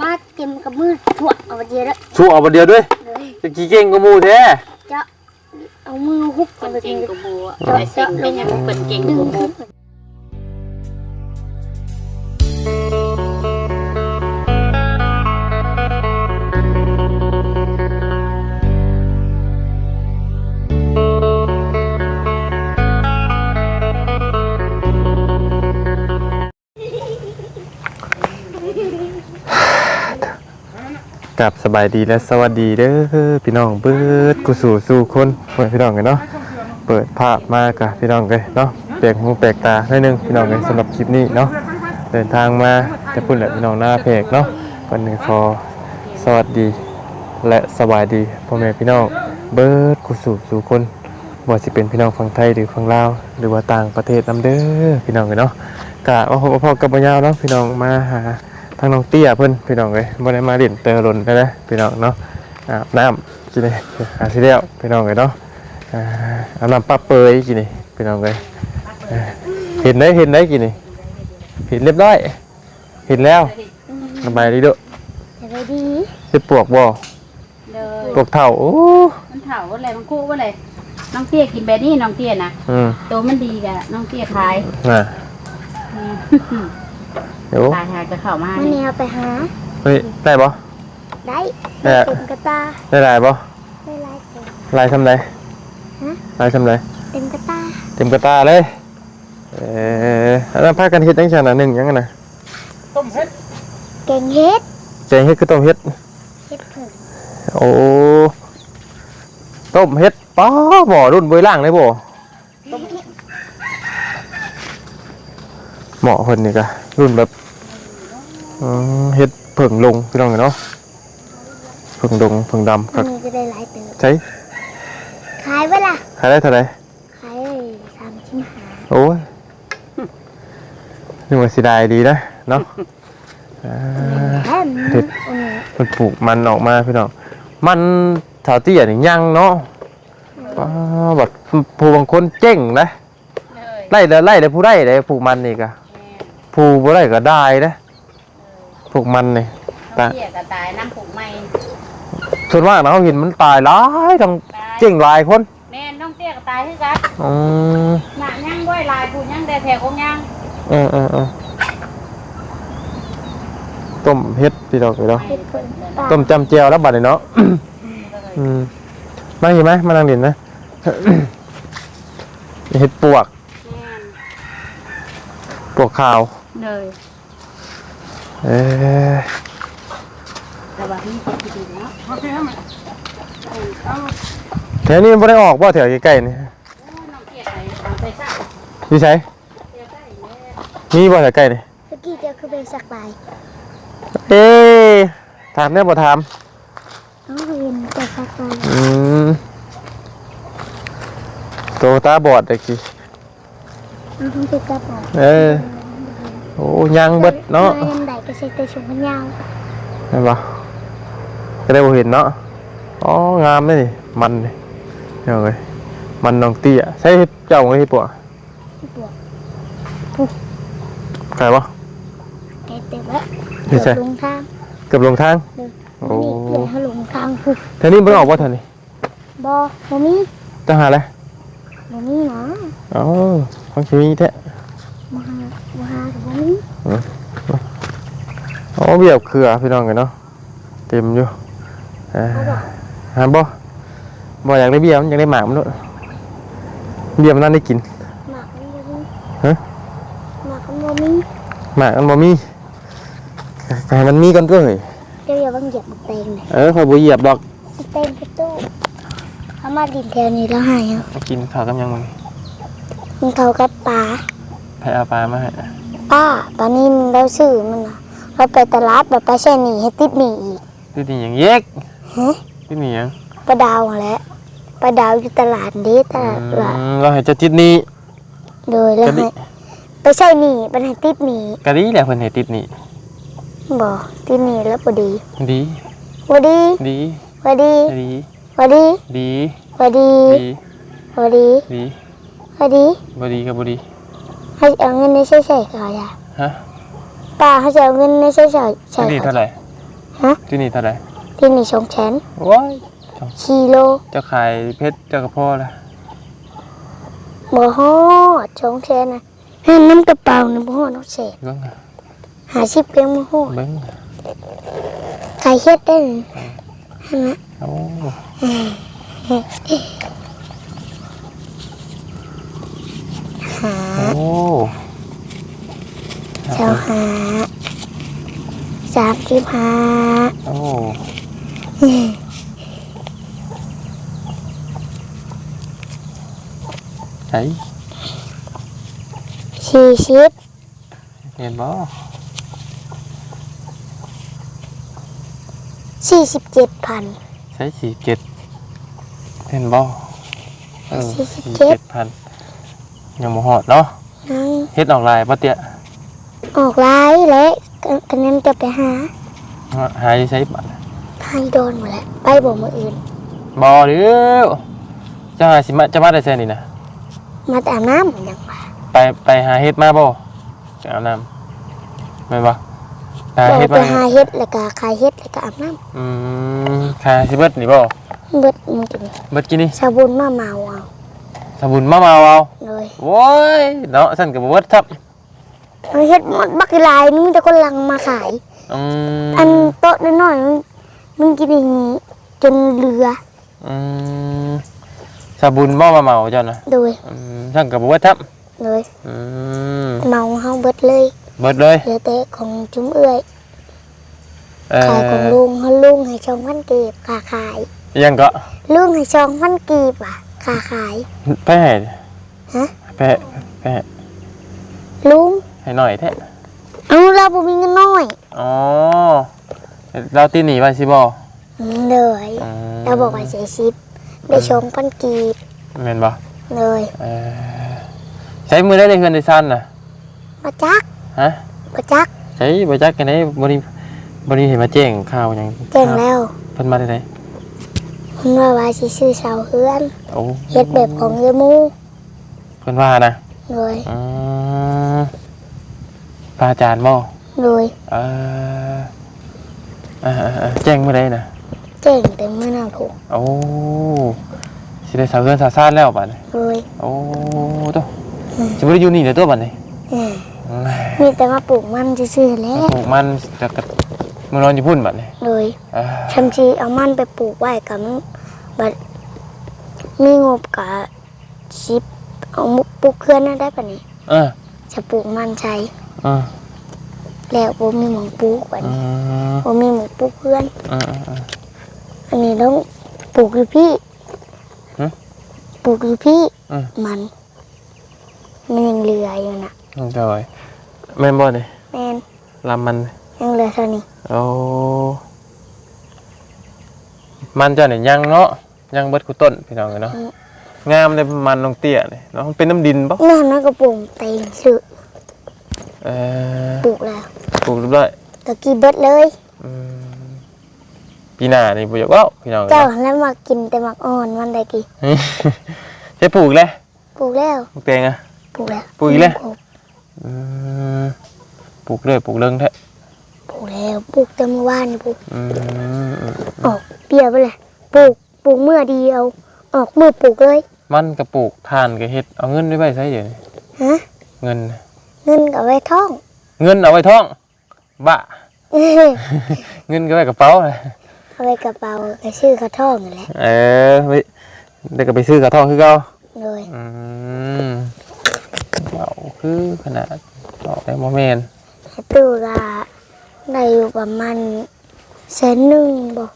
มาเต็มกับมือถั่วเอาเดียวแล้วสู้เอาบ่เดียวด้วยเลยจะกี่เก่งก็หมู่แท้จะเอามือฮุบคเอานไปเก่งเลยกูโบอะไอ้สิ่งเป็นยังเป็นเก่งดึงกูโบฮุบ กับสบายดีและสวัสดีเด้อพี่น้องเบิดกูสู่สู่คนเปิดพี่น้องกันเนาะเปิดภาพมากะพี่น้องกันเนาะแปลกหูแปลกตาหน่อยนึงพี่น้องกันสำหรับคลิปนี้เนาะเดินทางมาจะพูดแหละพี่น้องหน้าเพกเนาะวันนี้ขอสวัสดีและสบายดีพ่อแม่พี่น้องเบิดกูสู่สู่คนบ่ว่าสิเป็นพี่น้องฝั่งไทยหรือฝั่งลาวหรือว่าต่างประเทศนํเด้อพี่น้องกันเนาะกะว่าพบว่าพอกับบ่ยาวเนาะพี่น้องมาหา ทางน้องเตี้ยเพิ่นพี่น้องเอ้ยบ่ได้มาเล่นเตอรนได้เลยพี่น้องเนาะอาบน้ำกินเลยหาสิแล้วพี่น้องเอ้ยเนาะอ่าอาบน้ำปะเปยกินนี่พี่น้องเอ้ยอ่าเห็นได้เห็นได้กินนี่เห็นเรียบร้อย เห็นแล้วสบายดีเด้อสบายดีเฮ็ดปวกบ่เลยปวกเท่าโอ้มันเถาอะไรมันคู่ว่าอะไรน้องเตี้ยกินแบบนี้น้องเตี้ยนะอืมตัวมันดีกะน้องเตี้ยขายน่ะ เดี๋ยวขายหาจะเข้ามามันนี่แนวไปหา เฮ้ยได้บ่ได้แม่เต็มกระตาได้หลายบ่ได้ลายเต็มลายทำไรฮะลายทำไรเต็มกระตาเต็มกระตาเลยเออแล้วพากันเฮ็ดจังซั่นน่ะหนึ่งยังไงนะเก่งเฮ็ดแจงเฮ็ดคือต้มเฮ็ดเฮ็ดเพิ่งโอ้ต้มเฮ็ดป้าบ่อรุ่นเบยล่างเลยบ่ เหมาะคนนี่กะรุ่นแบบอืมเฮ็ดเพิ่งลงพี่น้องเนาะเพิ่งดงเพิ่งดำคอัรันบนี้จะได้หลายเติมใช้ขายเวล่ะขายได้เท่าไหร่ขายเลยสามชิ้นหาโอ้ยนี่ว่าสิได้ดีนะเนาะอ่าแค่นี้อันนี้มันปลูกมันออกมาพี่น้องมันแถวเตี้ยนี่ยังเนาะป้าแบบผู้บางคนเจ๊งนะเลยไล่แล้วไล่แล้วผู้ได้เลยผูกมันนี่กะ ผู้บ่ได้ก็ได้นะผูกมันนี่น้องเตี้ยก็ตายน้ำผูกไม่ส่วนมากนะเขาเห็นมันตายหลายทั้งตายเจ๊งหลายคนแม่น้องเตี้ยก็ตายคือกันอืมหนักย่างด้วยลายผูย่างแต่แถวของย่างเออเออเออต้มเฮ็ดพี่ดอกพี่ดอกเฮ็ดเพิ่งตาต้มจำเจียวแล้วบัดนี้เนาะ อืมมาเห็นไหมมานั่งเด่นนะเฮ็ดปวกแม่น ปวกขาว เลยเอ้ยแต่ว่านี่จะดีเนาะแถวนี้มันบ่ได้ออกบ่แถวใกล้ๆนี่น้องเตี้ยไปเอาไปซักพี่ใช้เตี้ยได้แม่มีบ่แถวใกล้นี่เมื่อกี้เจะคือไปสักลายเอ๊ะถามได้บ่ถามน้องเรียนแต่สักลายอืมโตตาบอดตะกี้น้องไปกระบอกเออโอ้ยังเบิดเนาะยันใดก็ใช้แต่ชมมันยาวเห็นบ่ก็ได้บ่เห็นเนาะอ๋องามเลยนี่มันนี่เอาเลยมันน้องเตี้ยใช่เจ้าของเฮ็ดปวกบวกใครบ่แกเต็มแล้วไม่ใช่ลงทางเกือบลงทางโอ้นี่เพื่อให้ลงทางคือเท่านี้บ่ได้ออกบ่เท่านี้บอบ่มีจะหาอะไรบ่มีนะอ๋อของชีวิตแท้ บ่หาบ่หากับบ่มี อ๋อเบียบเครือพี่น้องกันเนาะเต็มอยู่เอ่าหาบ่บ่อยากได้เบียร์มันอยากได้หมากมันด้วยเบียร์มันนั่นได้กินหมากมันบ่มีฮะหมากมันบ่มีหมากมันบ่มีแต่ให้มันมีกันก็เฮ้ยเดี๋ยวอย่าบังเหยียบบักเตงเลยเออคอยบ่เหยียบดอกบักเตงกระตู้เอามาดินแถวนี้แล้วให้ครับมากินข้าวกับยังมึงมันเขากับปลาให้เอาปลามาให้ ป้าตอนนี้เราซื้อมันน่ะเราไปตลาดแบบไปแช่หนีให้ติดหนีอีกที่นี่หยังเย็กฮะที่นี่หยังปลาดาวนั่นแหละปลาดาวอยู่ตลาดนี้ตอืลาดมเราให้เจะติดหนี้ โดยแล้วกะดิ ให้ไปใช่หนีไปให้ติดหนีกะดีแหละเพิ่นให้ติดหนี้บ่ติดหนีแล้วบ่ดีดีบ่ดีดีบ่ดีดีบ่ดีดีบ่ดีดีบ่ดีดีบ่ดีบ่ดีกับ บ่ดีให้เอาเงินในใช้ใช้เขาอย่าฮะป้าเขาจะเอาเงินในใช้ใช้ใช้บ่ดีเขาเท่าไหร่ฮะที่นี่เท่าไหร่ที่นี่ชงแชนว้ายชีโลเจ้าขายเพชรเจ้ากระพ่อละบ่ฮอดชงแชนนะให้น้ำกระเป๋านะบ่ฮอดน้ำเศษเบิ้งหาชิปเพียงบ่ฮอดเบิ้งใครเฮ็ดได้นี่หั่นนะโอ้ หาโอ้เจ้าหาสามสิบห้าโอ้ใช่สี่สิบเห็นบ่สี่สิบเจ็ดพันใช้สี่เจ็ดเห็นบ่เออสี่สิบสี่เจ็ดเจ็ดพัน ยังบ่หอดเนาะนั่งเฮ็ดออกลายปะเตี้ยออกไลน์แล้วก็ก็นั้นจะไปหาหายใช้บัตรพายโดนหมดแล้วไปบอกมืออื่นบอเดียวจะหาสิมาจะมาได้แซ่นี่นะมาแต่อาบน้ำเหมือนยังวะไปไปหาเฮ็ดมาบ่จะเอาน้ำไม่นบ่หาบอกเฮ็ดไปมาหาเฮ็ดแล้วก็ขายเฮ็ดแล้วก็อาบน้อืมหาสิเบิดนี่บ่ำเบิดมึงกินเบิดกินนี่ชาบุญมาเมาเอา สบุญมาเมาเอาเลยโว้ยเนาะสั่นก็บ่เบิดครับเอาเฮ็ดหมดบักลายนี่มีแต่คนลังมาขาย อืมอันโต๊ะน้อยๆมึงมึงกินอย่างนี้จนเรืออืมสบุญบ่มาเมาเจ้านะโดยอืมสั่นก็บ่เบิดครับโดยอืมเมาเฮาเบิดเลยเบิดเลยเหลือแต่ของจุ้มเอื้อยเอ่ขายของอลุงเฮาลุงให้ช่องพันกีบค่าขายยังก็ลุงให้ช่องพันกีบอะ ค่าขายไปให้ฮะไปให้ไปให้ลุง ให้หน่อยแท้เอาเราบ่มีเงินน้อยอ๋อเราตีหนีไปสิบออืมเลยเราบอกว่าเสียชิปได้ช่องพันกีบเมนบอเลยเออใช้มือได้เลยเฮือนได้สั้นนะมาจักฮะมาจักใช้บจักกันได้บริบริเห็นมาแจ้งข่าวอย่างแจ้งแล้วเพิ่นมาได้ไหน เพิ่นว่าว่าสิซื้อเสาเฮือนโอ้เฮ็ดแบบของเยอหมูเพิ่นว่านะเลยอืมพระอาจารย์บ่เลยเออเออเออเออแจ้งเมื่อใดนะเจ๋งแต่เมื่อน่าผูกโอ้สิได้สาวเฮือนสาวซ่านแล้วบัดนี้เลยโอ้ตัวสิบ่ได้อยู่นี่เด้อตัวบัดนี้เออมีแต่มาปลูกมันซื่อๆแหล้ว ปลูกมันจะกะ มานอนอยู่พุ่นบัดนี้เลยเออชำชีเอามันไปปลูกไว้กับมันบัดมีงบกับชิปเอามุกปลูกเคลื่อนนั่นได้ปะนี่เออจะปลูกมันใช้เออแล้วบ่มีหมองปลูกบัดอืนี้มบ่มีหมองปลูกเคลื่อนอืมอืมอันนี้ต้องปลูกอยู่พี่ฮะปลูกอยู่พี่ อืม มัน มันยังเหลืออยู่น่ะอืมจอยแม่นบ่นี่แม่นลำมันยังเหลือเท่านี้ โอ้มันเจ้าเนี่ยยังเนาะยังเบิดกูต้นพี่น้องเอ้ยเนาะงามเลยมันลงเตี้ยนี่เนาะมันเป็นน้ำดินบ่นั่นมันก็ปลูกเต็งชื่อเออปลูกแล้วปลูกเรียบร้อยตะกี้เบิดเลยอืมปีหน้านี่บ่อยากเว้าพี่น้องเอ้ยเจ้าเนาะแล้วมากินแต่หมักอ่อนมันได้กี่จะปลูกเลยปลูกแล้วปลูกแตงอะปลูกแล้วปลูกอีกแล้วปลูกอืมปลูกเลยปลูกเรื่องแท้ปลูก แล้วปลูกแต่เมื่อวานนี่ปลูกอืมอืมออกเปรียวไปเลยปลูกปลูกเมื่อเดียว ออกมือปลูกเลย มันกระปลูกทานกระเฮ็ดเอาเงินไว้ไว้ใช้เดี๋ยวนี้ฮะ เงิน เงินกับไว้ท่อง เงินเอาไว้ท้องบะเอ้ยเงินก็ไว้กระเป๋าเลยเอาไว้กระเป๋าก็ชื่อกระท่องนั่นแหละเออไปเด็กก็ไปซื้อกระทองคือเก่าเลยอืมเอาคือขนาดดอกได้โมเมนให้ตู้ละ ได้อยู่ประมาณแสนหนึ่งบอก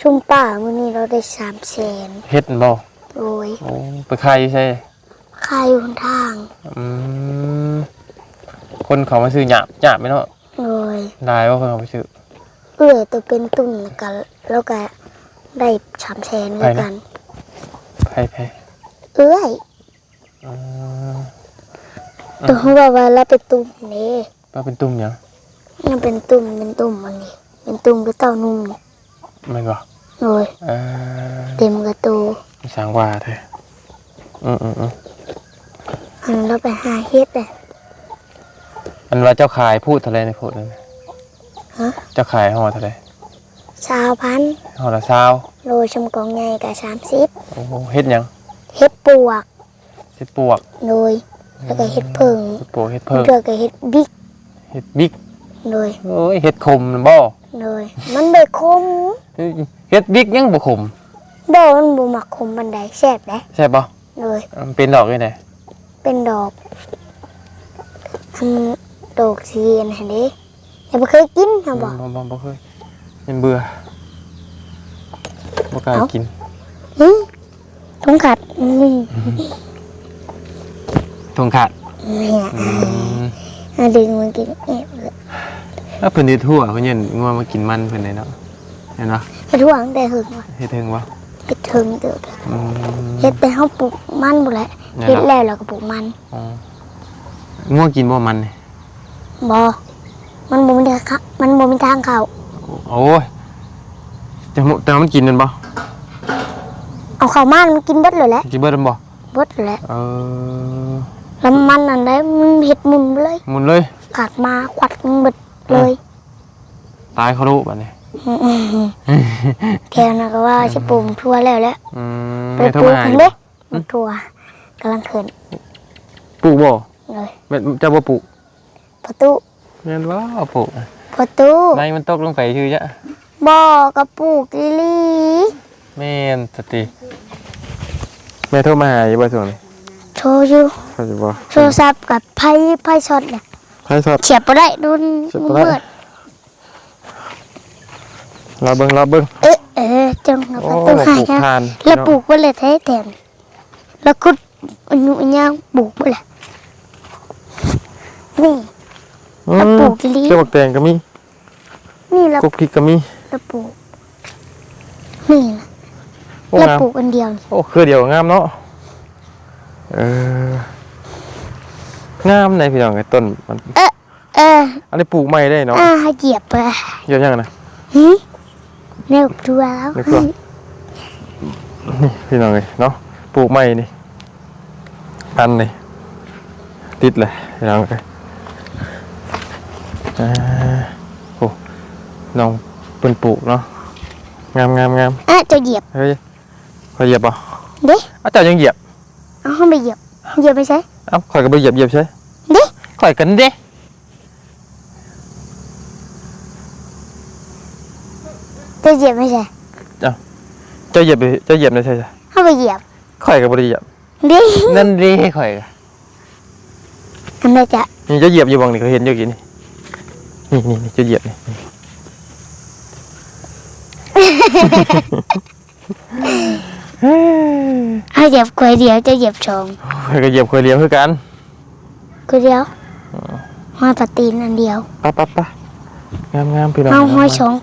ชุ่มป่ามื้อนี้เราได้สามแสนเฮ็ดบ่โดยโอ้ไปขายใช่ค่าอยู่ทางอืมคนเขามาซื้อหยาบหยาบไหมเนาะโดยได้ว่าคนเขาไปซื้อเอื้อยตัวเป็นตุ่มแล้วกันแล้วก็ได้สามแสนเหมือนกันไผไผเอื้อยอืมตัวเขาบอกว่าเราเป็นตุ่มนี่ว่าเป็นตุ้มหยัง มันเป็นตุ่มเป็นตุ่มมันนี่เป็นตุ่มก็เต้านุ่มนี่แม่นบ่โดยเออเต็มกระตูสร้างว่าเถอะอืมอืมอืมอันเราไปหาเฮ็ดเลยอันว่าเจ้าขายพูดเท่าไรในพูดนั่นฮะเจ้าขายห่อเท่าไรชาวพันธุ์ห่อละซาวโรยชมกองใหญ่กับสามสิบโอ้โหเฮ็ดหยังเฮ็ดปวกเฮ็ดปวกโดยแล้วก็เฮ็ดผึ่งเฮ็ดปวกเฮ็ดเพิ่งเกลือก็เฮ็ดบิ๊กเฮ็ดบิ๊ก โดยโอ้ยเฮ็ดคมน่ะบ่โดยมันเบิดคมเฮ็ดบิ๊กยังบ่คมบ่มันบ่มักคมบันไดแซ่บเด้ใช่บ่โดยมันเป็นดอกยังไงเป็นดอกอันดอกสีอันนี้อย่าบ่เคยกินค่ะบ่ บ่บ่บ่เคยเป็นเบื่อบ่กล้าเอ้า กินหึถุงขัดอืมทงขาดเนี่ยอืม อะดึงมันกินแอบเลย แล้วเพิ่นได้ทั่วเพิ่นเห็นงัวมากินมันเพิ่นได้เนาะเห็นบ่กระถ่วงแต่หึงว่ะเฮ็ดถึงบ่เฮ็ดถึงเติบอืม เฮ็ดแต่เฮาปลูกมันบ่แหละเนี่ยเฮ็ดเนาะแล้วเราก็ปลูกมันอ๋องัวกินบ่มันนี่บ่มันบ่มีทางเข้ามันบ่มีทางเข้าโอ้ยแต่มันแต่มันกินนั่นบ่เอาเข้ามามันกินเบิดเลยแหละกินเบิดนั่นบ่เบิดเลยแหละเออแล้วมันอันใดมันเฮ็ดหมุนไปเลย หมุนเลยขาดมาควัดมันเบิด เลยตายเขารู้บัดนี้อืมๆแค่นั้นก็ว่าสิปลูกทั่วแล้วแหละอืมไปไม่โทรปลูมากหากันอยู่เด้บ่มันทั่วกำลังขึ้นปลูกบ่เลยแม่นเจ้าบ่ปลูกประตูแม่นบ่เอาปลูกประตูในมันตกลงไปชื่อจ้ะบ่กระปลูกอีหลีแม่นสติแม่โทรมาหาอยู่บ่ส่วนนี้โชว์อยู่เขาสิบ่โทรศัพท์กับไพ่ไพ่ช็อตเนี่ย ใครสอบเฉียบบ่ได้ดุนเฉียบบ่ได้มืดรอเบิ่งรอเบิ่งเอ๊ะเอ๊ะจังนะโอ้ประตูปหาลูกยทานแล้วปลูกไว้เลยแท้แทนแล้วคุดอันนู้นอันนี้ปลูกไว้เลยนี่อืแล้วมปลูกอีหลีเจ้าบักแตงก็มีนี่แล้วกุกพริกก็มีแล้วปลูกนี่นะโอ้แล้วงามปลูกอันเดียวนี่โอ้คือเดียวงามเนาะเออ งามในพี่น้องไอ้ต้นมันเอออันนี้ปลูกใหม่ได้เนาะอ่าให้เหยียบไปเยอะยังนะหืมแนวตัวแล้วในครัวนี่พี่น้องเลยเนาะปลูกใหม่นี่อันนี่ติดเลยพี่น้องเลยอ่าโอ้น้องเป็นปลูกเนาะงามงามงามอะจะเหยียบเฮ้ยเขาเหยียบป่ะเด้อ้าวเจ้ายังเหยียบเอาเข้าไปเหยียบเหยียบไปใช่ เอ้าข่อยก็ไปเหยียบเหยียบใช่เด้ข่อยกันเด้จะเหยียบไม่ใช่เจ้าเหยียบไปเจ้าเหยียบได้ใช่ใช่เข้าไปเหยียบข่อยก็บ่ได้เหยียบเด้นั่นเด้ข่อยก็อันนี้จะนี่เจ้าเหยียบอยู่บังนี่เขาเห็นอยู่กี่นี่นี่นี่นี่เจ้าเหยียบนี่ เอาเหยียบกล้วยเดียวจะเหยียบชองข่อยก็เหยียบข่อยเลี้ยงคือกันกล้วยเดียวห้อยปะตีนอันเดียวไปั๊บปั๊บปั๊บงามงามพี่น้องเอาห้อยงามชอง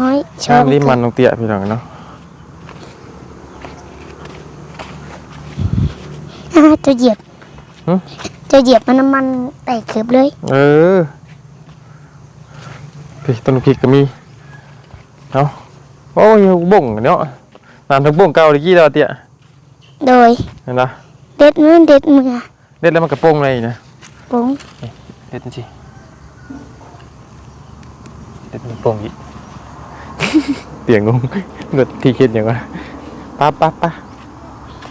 ห้อยชองงามรีบมันลงเตี้ยพี่น้องเนาะอ่าจะเหยียบจะเหยียบมันน้ำมันแตกเกือบเลยเออพี่ต้นพริกก็มีเอาโอ้ยบ่งเนาะ น้ำทั้งบ่งเก่าตะกี้แล้วเตี้ยโดย เห็นปะเด็ดมือเด็ดมือเด็ดแล้วมันกระโปรงเลยนะปุ้งเด็ดนี่สิเด็ดมันโปรงอีก เตียงงงเกิดที่คิดอย่างวะปั๊บปั๊บปั๊บ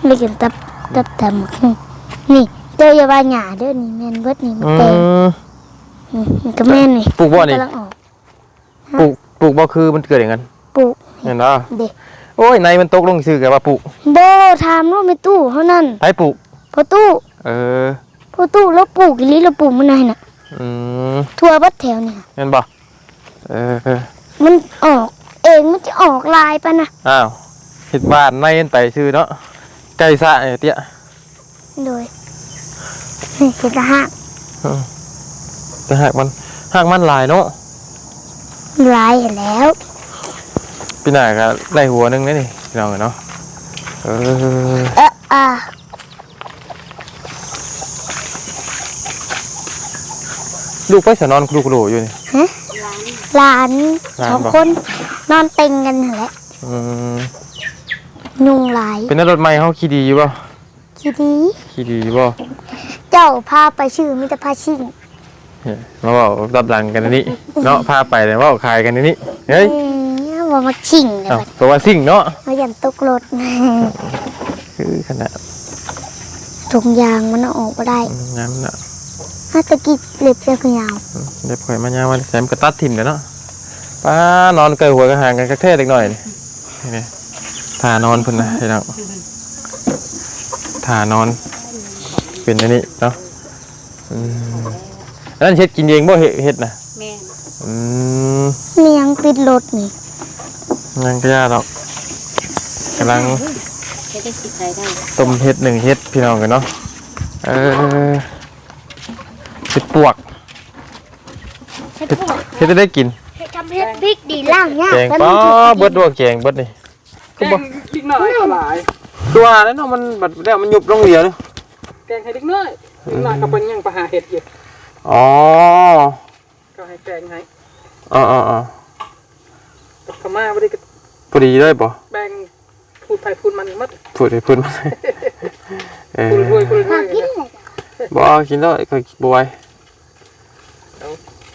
เลยกันตับตับตำบักหุ่งนี่เจ้าอย่าว่าหยาเด้อนี่แม่นเบิดนี่มันอืแตกมนี่มันก็แม่นนี่ปลูกบ่นี่กำลังออกปลูกปลูกบ่คือมันเกิดอย่างนั้นปลูกเห็นปะเด็ก โอ้ยในมันตกลงซื่อกับว่าปลูกโบถามว่าไม่ตู้เท่านั้นไปปลูกพอตู้เออพอตู้แล้วปลูกอีหลีแล้วปลูกมันไหนน่ะอืมทั่วบัดแถวเนี่ยเห็นบ่เออเออมันออก เองมันจะออกลายปะนะอ้าวเห็ดบ้านในมันไปซื่อเนาะไก่สะไอ้เตี้ยโดยนี่คือกระหักแต่หากมันหากมันหลายเนาะลายเห็นแล้ว พี่หน้าก็ไล่หัวหนึงนี่นี่พี่น้องเนาะเออเอออ่าลูกไปสนอนครูกรูอยู่นี่หลานหลานสองบอก คนนอนเต็งกันนั่นแหละอืมยุงหลายเป็นรถใหม่เขาขี่ดีอยู่ป่ะทีดีขี่ดีอยู่ป่ะเจ้าพาไปชื่อมิตรภาชิ่งมาบอกรับรังกันอันนี้ เนาะพาไปเลยว่าขายกันอันนี้เฮ้ยเอ้ย ว่ามาชิงเลยอ้าวบัดตัวว่าสิ่งเนาะมายันตกรถ คือขนาดถุงยางมันเอาออกมาได้งามเนาะถ้าตะกี้เล็บจะคือยาวเด็บข่อยมายามวันแซมกระตัดถิ่มเดี๋ยวเนาะป้านอนเกยหัวกระหางกันกระเทศเล็กหน่อยนี่นี่ทานอนพุ่นนะพี่น้องทานอน เป็นอันนี้เนาะอืมอันนั้นเฮ็ดกินเองบ่เฮ็ดเฮ็ดนะแม่นอืมมียังปิดรถนี่ ยังก็ยากหรอกกำลังจะได้สิใส่ได้ต้มเฮ็ดหนึ่งเฮ็ดพี่น้องกันเนาะเออเฮ็ดปวกเฮ็ดเฮ็ดพวกเฮ็ดได้ได้กินเฮ็ดทำเฮ็ดบิ๊กดีล่างยากแกงแต่ป้มัอนถูกเบิดดวงแกงเบิดนี่แกงเด็กน้อยก็หลายตัวนั้นเนาะมันบัดแล้วมันยุบลงเหลียวเนาะแกงให้เด็กน้อยเด็กน้อยก็เป็นยังไปหาเห็ดอยู่อ๋อก็ให้แกงให้อ๋ออ๋อ อ๋อกับขม่าบ่ได้ก็พอดีเลยบ่แบ่งพูดไปพูดมันหมดพูดให้พูดมาเออพูดรวยพูดรพาวยกินเลยจ้ะบ่กินแล้วค่อยบ่ไหว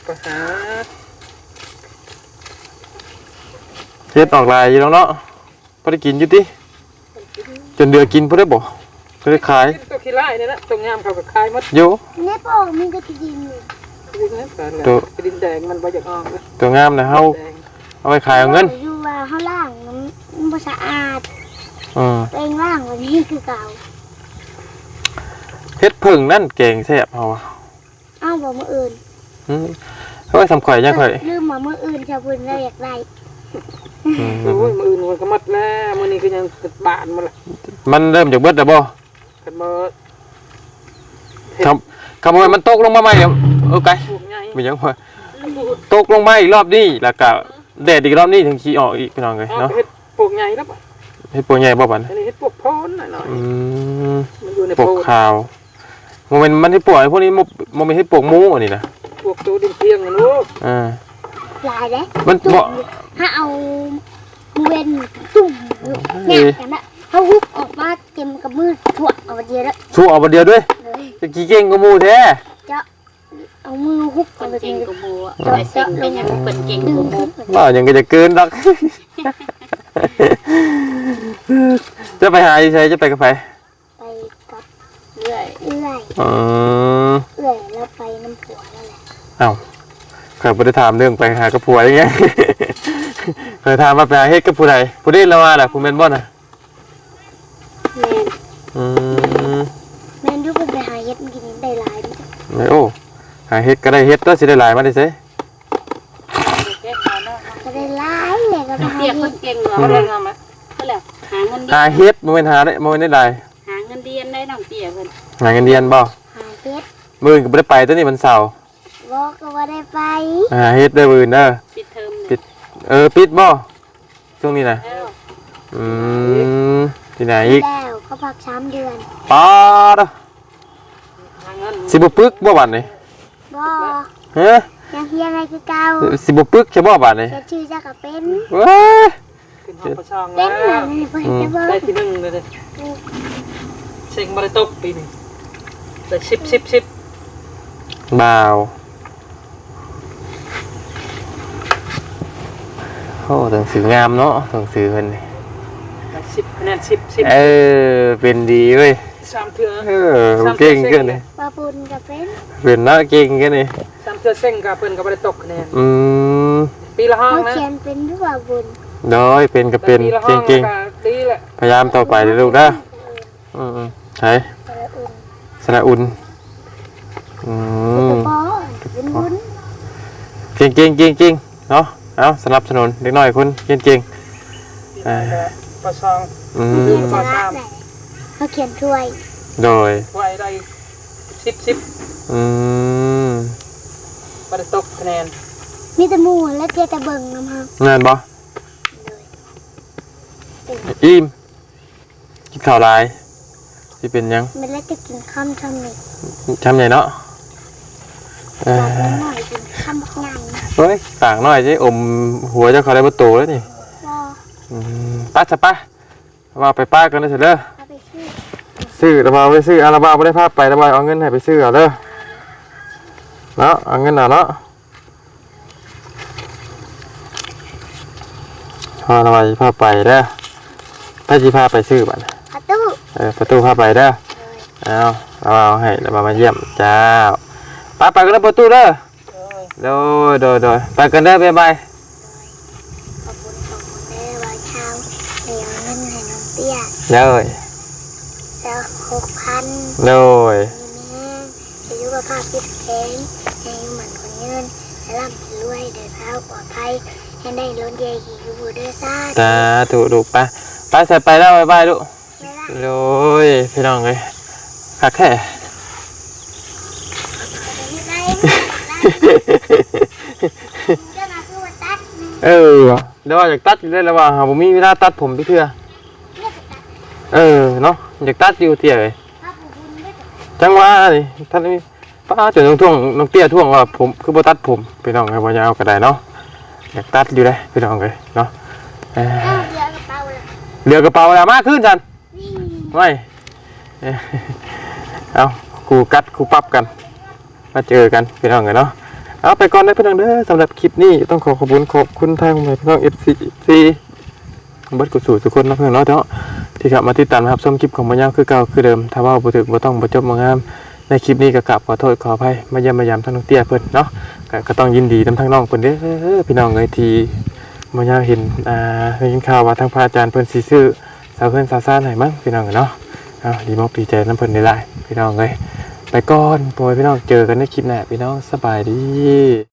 ก็หาเฮ็ดออกลายอยู่แล้วเนาะพอได้กินอยู่ติจนเดือกินพอได้บ่พอได้ขายตัวขี้ไล่นี่นะตรงงามเขาก็คายหมดอยู่เนี่ยโป้มันก็จะดินอยู่ดินนะกันแหละตัวดินแดงมันบ่อยากออกนะตัวงามนะเฮาแดง เอาไปขายเอาเงินอยู่ว่าเฮาล่างมันมันบ่สะอาดอืมตัวเองล่างวันนี้คือเก่าเฮ็ดผึ่งนั่นแกงแซ่บเฮาอะเอ้าบ่มื้ออื่นอืมเฮ้ยสำข่อยยังข่อยลืมมามื้ออื่นชาวบุญเราอยากได้อืมโอ้ยมื้ออื่นมันก็หมดแล้วมื้อนี้ก็ยังติดบานหมดละมันเริ่มจากเบิดแล้วบ่กันบ่ครับคำว่ามันตกลงมาใหม่แล้วเออไกลปลูกใหญ่มีหยังว่าตกลงมาอีกรอบนี้แล้วก็ แดดอีกรอบนี้ถึงขี้ออกอีกพี่น้องเอ้ยเอาเนาะเฮ็ดปลูกใหญ่แล้วป่ะเฮ็ดปวกใหญ่บ่บัดอันนี้เฮ็ดปลูกโพนหน่อยอืมๆมันอยู่ในปวกโพนขาวโมเมนต์มันให้ปวกไอ้พวกนี้บ่บ่แม่นให้ปวกหมูอันนี้นะปลูกตัวดินเพียงนะลูกอ่าหลายเด้มันบ่ถ้าเอาเวนตุ่มเนี่ยกันนะเขาฮุบออกมาเต็มกับมือถั่วเอาไปเดียวแล้วสู้เอาบ่เดียวด้วยเลยจะกี่เก่งกับหมูแท้เอามือฮุบคเอานไปเก่เดีงยวกูโบอะไปเซ็งเป็นหยังเป็นเก่งดึกูงโบขึ้นบ่ยังก็จะเกินดอกจะไปหาอีไสจะไปกับไผไปกับเรื่อยเอื้อยอืมเอื้อยแล้วไปน้ำผัวแล้วแหละเอ้าเคยบ่ได้ถามเรื่องไปหากับผัวอย่างเงี้ยเคยถามว่าไปหาเฮ็ดกับผู้ใดผู้ใดละว่าน่ะผู้แม่นบ่น่ะาเฮ็ดก็ได้เฮ็ดตัวสิได้หลายมาได้เซ่แก้ขาเนาะก็ได้หลายเลยก็ไปหาเปียกคเฮ็ดนเก่งเหรอเอาเรื่องงามไหมก็แล้วหาเงินเดืหาอนเฮ็ดบ่แม่นหาได้บ่แม่นได้หลายหาเงินเดือนได้น้องเตี้ยเพิ่นหาเงินเดือนบ่หาเฮ็ดมื้ออื่นก็บ่ได้ไปตัวนี้มันเสาร์บอกก็ว่าได้ไปหาเฮ็ดเด้อมื้ออื่นเด้อปิดเทอมปิดเออปิดบ่ช่วงนี้น่ะแล้วอืมที่ไหนอีกแล้วก็พักสามเดือนป๊าดอะหาเงินสิบ่ปึกบ่บัดนี้ บ่ฮะยังเฮียอะไรคือเก่าสิบ่ปึกใช่บ่บัดนี้แค่ชื่อจะก็เป็นว้าขึ้นห้องประช่องเป็แล้นเหมือวนเพิ่นจะบอกได้ที่หนึ่งเลยเด้เซ็งบ่ได้ตกปีนี้ได้สิบสิบสิบบ่าวโอ้หนังสืองามเนาะหนังสือเพิ่นนี่ได้สิบคะแนนสิบสิบเออเป็นดีเว้ย สามเทื่อเออเก่งเกินนี่ปลาปุนก็เป็นเป็นเนาะเก่งเกินนี่สามเทื่อเซ็งกับเพิ่นก็บ่ได้ตกคะแนนอืมปีละห้องเขานะเขียนเป็นด้วยปลาปุนน้อยเป็นก็เป็นปีละห้องเก่งก็ดีแหละๆพยายามต่อไปเลยลูกนะอืมๆใช่ปลาอุ่นสระอุ่นอืปมลาเป็นวุ้นเก่งเก่งเก่งเก่งเนาะเอาสนับสนุนเด็กน้อยคนเก่งเก่งปีละก็ประช่องอืเขียมนสาระไหน เขาเขียนถ้วยโดยไว้ได้สิบสิบอืมบ่ได้ตกคะแนนมีแต่หมูและเจแต่เบิ่งน้ำฮักงานบ่อิ่มกินข้าวหลายที่เป็นหยังมันแล้วจะกินข้ามทำนี่ทำไงเนาะเอปากอหน่อยกินข้ามบักใหญ่เฮ้ยต่างหน่อยสิอมหัวเจ้าเขาได้ประตูแล้วนี่ ก็ อืมป้าจะป้าว่าไปป้ากันนะเสร็จเด้อเอาไปชื่อ ซื้อระบาไปซื้ออาระบาไม่ได้ภาพไประบาเอาเงินให้ไปซื้อเอาเด้อเนาะเอาเงินเอาเนาะพอเราไปพาไปเด้อพาสิพาไปซื้อบัดน่ะประตูเออประตูพาไปเด้อเอาเอาเอาให้แล้วมามาเยี่ยมเจ้าไปไปกันเด้อประตูเด้อโดยโดยโดยไปกันเด้อบ๊ายบายขอบคุณขอบคุณเด้อว่าเช้าเดี๋ยวเงินให้น้องเตี้ยเลยแล้ว หกพันเลยมีแม่จะอยู่กับภาพพิษแข็งให้เหมือนคนเงินและร่ำรวยเดินทางปลอดภัยให้ได้รถใหญ่ขี่อยู่เด้อซ่าตาถูกดูไปไปใส่ไปแล้วบ๊ายบายลูกไม่ได้โดยพี่น้องเลยคักแค่ ไม่ได้จะมาคือว่าตัดนี่เออว่ะเดี๋ยวว่าอยากตัดอยู่ได้แล้วว่าหาผมมีเวลาตัดผมพี่เพื่อเรียกตัด เออเนาะ อยากตัดอยู่เตี้ยเลยถ้าผู้บุญไม่ตัดจังหวะนี่ท่านนี่ป้าจนต้องท่วงน้องเตี้ยท่วงว่าผมคือบ่ตัดผมพี่น้องครับว่าจะเอาก็ได้เนาะอยากตัดอยู่ได้พี่น้องเลยเนาะเออเอาเรือกระเป๋าละเหลือกระเป๋าแล้วมากขึ้นจันนี่ไม่เอ้ยเอาครูกัดครูปรับกัน มาเจอกันพี่น้องเลยเนาะเอาไปก่อนได้พี่น้องเด้อสำหรับคลิปนี้ต้องขอขอบคุณขอบคุณทางพี่น้อง FC FC เบิดกุศลทุกคนนะเพื่อนเนาะเนาะ ที่กลับมาติดตามนะครับชมคลิปของมันยาวคือเก่าคือเดิม ถ้าว่าบ่ถึกบ่ต้องบ่จบบ่งาม ในคลิปนี้ก็กลับขอโทษขออภัยมาเยี่ยมมายามทั้งน้องเตี้ยเพิ่นเนาะก็ก็ต้องยินดีนำทั้งน้องเพิ่นเด้อพี่น้องเอ้ยที่มายามเห็นอ่าได้ยินข่าวว่าทางพระอาจารย์เพิ่นสิซื้อสาวเพิ่นสาวซ่านให้มั้งพี่น้องเนาะเอาดีมอกดีใจนำเพิ่นได้หลายพี่น้องเอ้ยไปก่อนโปรยพี่น้องเจอกันในคลิปหน้าพี่น้องสบายดี